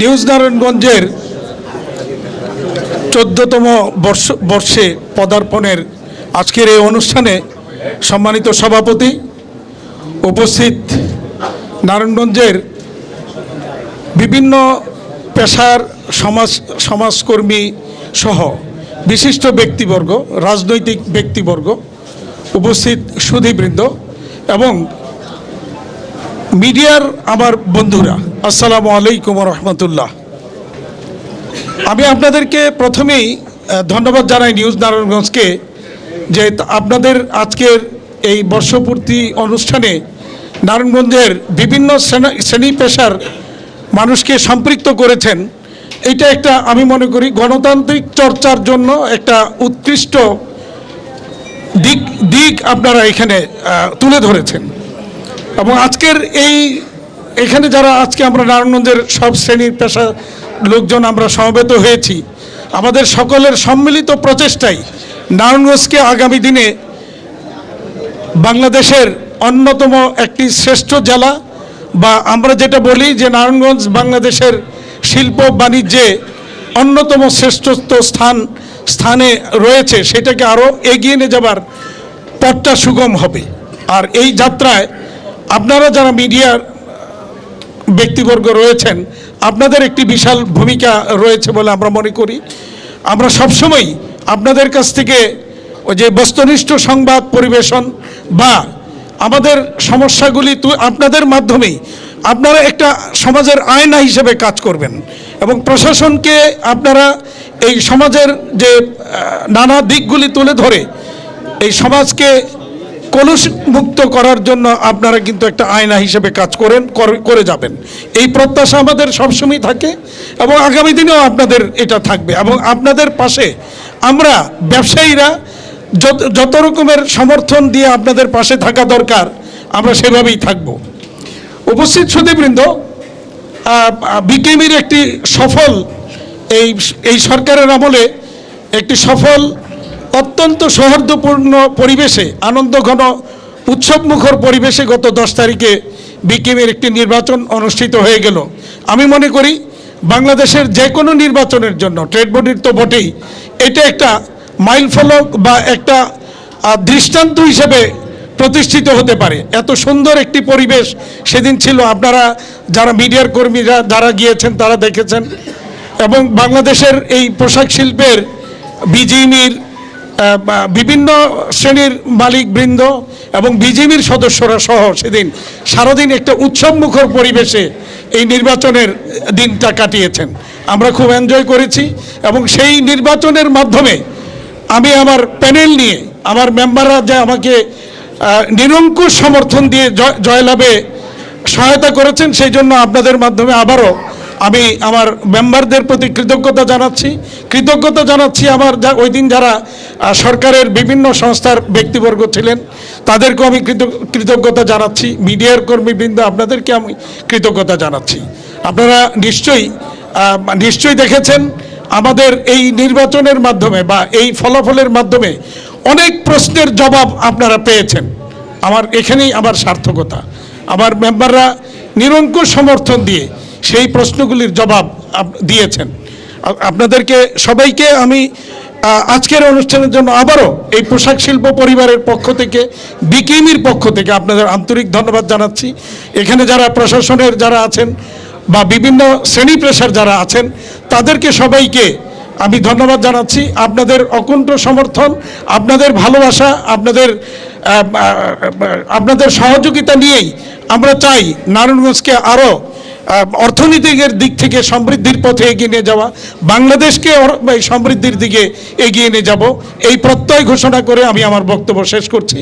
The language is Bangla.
নিউজ নারায়ণগঞ্জের চোদ্দতম বর্ষ, বর্ষে পদার্পণের আজকের এই অনুষ্ঠানে সম্মানিত সভাপতি উপস্থিত নারায়ণগঞ্জের বিভিন্ন পেশার সমাজ, সমাজকর্মী সহ বিশিষ্ট ব্যক্তিবর্গ, রাজনৈতিক ব্যক্তিবর্গ উপস্থিত সুধীবৃন্দ এবং মিডিয়ার আমার বন্ধুরা, আসসালামু আলাইকুম রহমতুল্লাহ আমি আপনাদেরকে প্রথমেই ধন্যবাদ জানাই নিউজ নারায়ণগঞ্জকে যে আপনাদের আজকের এই বর্ষপূর্তি অনুষ্ঠানে নারায়ণগঞ্জের বিভিন্ন শ্রেণী- পেশার মানুষকে সম্পৃক্ত করেছেন। এটা একটা আমি মনে করি গণতান্ত্রিক চর্চার জন্য একটা উৎকৃষ্ট দিক দিক আপনারা এখানে তুলে ধরেছেন। এবং আজকের এই, এখানে যারা আজকে আমরা নারায়ণগঞ্জের সব শ্রেণির পেশা লোকজন আমরা সমবেত হয়েছি, আমাদের সকলের সম্মিলিত প্রচেষ্টাই নারায়ণগঞ্জকে আগামী দিনে বাংলাদেশের অন্যতম একটি শ্রেষ্ঠ জেলা বা আমরা যেটা বলি যে নারায়ণগঞ্জ বাংলাদেশের শিল্প বাণিজ্যে অন্যতম শ্রেষ্ঠত্ব স্থান, স্থানে রয়েছে, সেটাকে আরও এগিয়ে নিয়ে যাবার পথটা সুগম হবে। আর এই যাত্রায় আপনারা যারা মিডিয়ার ব্যক্তিবর্গ রয়েছেন, আপনাদের একটি বিশাল ভূমিকা রয়েছে বলে আমরা মনে করি। আমরা সবসময় আপনাদের কাছ থেকে ওই যে বস্তুনিষ্ঠ সংবাদ পরিবেশন বা আমাদের সমস্যাগুলি আপনাদের মাধ্যমেই আপনারা একটা সমাজের আয়না হিসেবে কাজ করবেন এবং প্রশাসনকে আপনারা এই সমাজের যে নানা দিকগুলি তুলে ধরে এই সমাজকে কলুষ মুক্ত করার জন্য আপনারা কিন্তু একটা আয়না হিসেবে কাজ করেন, করে- যাবেন। এই প্রত্যাশা আমাদের সবসময় থাকে এবং আগামী দিনেও আপনাদের এটা থাকবে এবং আপনাদের পাশে আমরা ব্যবসায়ীরা যত যত রকমের সমর্থন দিয়ে আপনাদের পাশে থাকা দরকার, আমরা সেভাবেই থাকব। উপস্থিত সুদীবৃন্দ বিকেমির একটি সফল, এই এই সরকারের আমলে একটি সফল অত্যন্ত সৌহার্দ্যপূর্ণ পরিবেশে আনন্দঘন উৎসবমুখর পরিবেশে গত দশ তারিখে বিকেমের একটি নির্বাচন অনুষ্ঠিত হয়ে গেল। আমি মনে করি, বাংলাদেশের যে কোনো নির্বাচনের জন্য ট্রেড বডির তো বটেই। এটা একটা মাইল ফলক বা একটা দৃষ্টান্ত হিসেবে প্রতিষ্ঠিত হতে পারে। এত সুন্দর একটি পরিবেশ সেদিন ছিল। আপনারা যারা মিডিয়ার কর্মীরা যারা গিয়েছেন, তারা দেখেছেন। এবং বাংলাদেশের এই পোশাক শিল্পের বিজিমির বিভিন্ন শ্রেণির মালিকবৃন্দ এবং বিজেপির সদস্যরা সহ সেদিন সারাদিন একটা উৎসবমুখর পরিবেশে এই নির্বাচনের দিনটা কাটিয়েছেন। আমরা খুব এনজয় করেছি এবং সেই নির্বাচনের মাধ্যমে আমি আমার প্যানেল নিয়ে আমার মেম্বাররা যে আমাকে নিরঙ্কুশ সমর্থন দিয়ে জয়- জয়লাভে সহায়তা করেছেন, সেই জন্য আপনাদের মাধ্যমে আবারও আমি আমার মেম্বারদের প্রতি কৃতজ্ঞতা জানাচ্ছি। কৃতজ্ঞতা জানাচ্ছি আমার যা ওই দিন যারা সরকারের বিভিন্ন সংস্থার ব্যক্তিবর্গ ছিলেন, তাদেরকেও আমি কৃতজ্ঞতা জানাচ্ছি। মিডিয়ার কর্মীবৃন্দ, আপনাদেরকে আমি কৃতজ্ঞতা জানাচ্ছি। আপনারা নিশ্চয়ই নিশ্চয়ই দেখেছেন আমাদের এই নির্বাচনের মাধ্যমে বা এই ফলাফলের মাধ্যমে অনেক প্রশ্নের জবাব আপনারা পেয়েছেন। আমার এখানেই আমার সার্থকতা। আমার মেম্বাররা নিরঙ্কুশ সমর্থন দিয়ে সেই প্রশ্নগুলির জবাব দিয়েছেন। আপনাদেরকে সবাইকে আমি আজকের অনুষ্ঠানের জন্য আবারও এই পোশাক শিল্প পরিবারের পক্ষ থেকে বিকিমির পক্ষ থেকে আপনাদের আন্তরিক ধন্যবাদ জানাচ্ছি। এখানে যারা প্রশাসনের যারা আছেন বা বিভিন্ন শ্রেণি পেশার যারা আছেন, তাদেরকে সবাইকে আমি ধন্যবাদ জানাচ্ছি। আপনাদের অকুণ্ঠ সমর্থন, আপনাদের ভালোবাসা, আপনাদের আপনাদের সহযোগিতা নিয়েই আমরা চাই নারায়ণগঞ্জকে আরও অর্থনীতিকের দিক থেকে সমৃদ্ধির পথে এগিয়ে নিয়ে যাওয়া, বাংলাদেশকে সমৃদ্ধির দিকে এগিয়ে নিয়ে যাব। এই প্রত্যয় ঘোষণা করে আমি আমার বক্তব্য শেষ করছি।